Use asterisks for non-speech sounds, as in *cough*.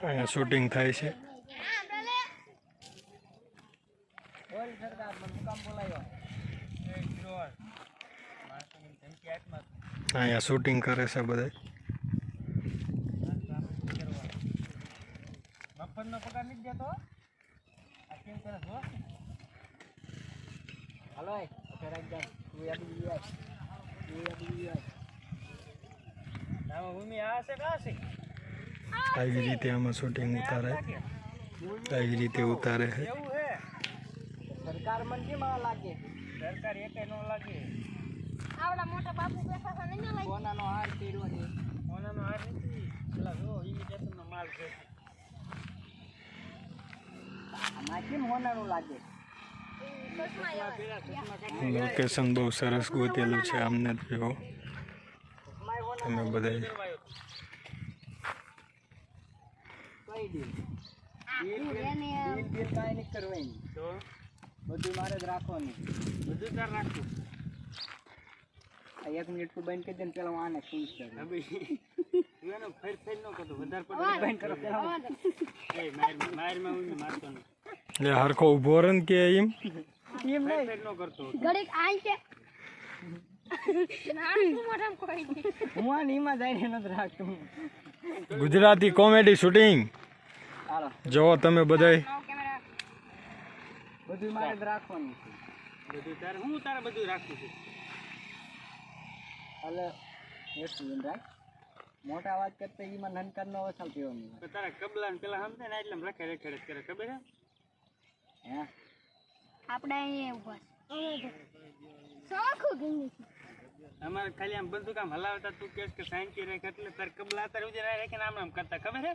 અહીંયા શૂટિંગ થાય છે. અહીંયા શૂટિંગ કરે છે બધા મફતનો પગાર નથી જતો આ કેમ કરે છો હાલો, અત્યારે તું આય તું યાદ બી આય આમાં ભૂમિ આ છે કા છે આવી રીતે આમાં શૂટિંગ ઉતારે. આવી રીતે ઉતારે છે. એવું હે સરકાર મને કેમ આ લાગે? સરકાર એકે નો લાગે. આવડા મોટા બાપુ બેઠા છે ને લાગે કોનાનો હાર કર્યો છે? કોનાનો હાર નથી? એટલે જો ઇમિટેશન નો માલ છે. આમાં કેમ હોનાનું લાગે? લોકેશન બહુ સરસ ગોતેલું છે આમને જ જો તમે બધા બધું મારે જ રાખવાનું બધું તાર રાખવું આ એક મિનિટ તું બંધ કરી દે ને પેલા આને કરું એનો ફેર ફેર ન કરતો વધારે પડતો બંધ કરો પેલા એ માર મારમાં હું મારતો નહીં એ હરખો ઊભો રન કે એમ? એમ નહીં. ફેર ન કરતો ઘડીક આઈ છે *laughs* ગુજરાતી કોમેડી શૂટિંગ. હાલો. જો તમે બધા નવો બધું મારે જ રાખવાનું છે. બધું તારે હું તારે બધું રાખું છું. એટલે એક મિનિટ રાખ. મોટા વાત કરતા એમાં નનકાર નો એવો નહીં તારા કબલા પેલા સમજે ને એટલે રખે રખે રખ કરે ખબર હે હે? આપણે અહીંયા ઊભા અમારે ખાલી આમ બંદૂક આમ હલાવતા તું કેસ કે સાયન્સ રાખ એટલે તાર કબલા તારે ઉજે રાખીને આમ આમ કરતા, ખબર હે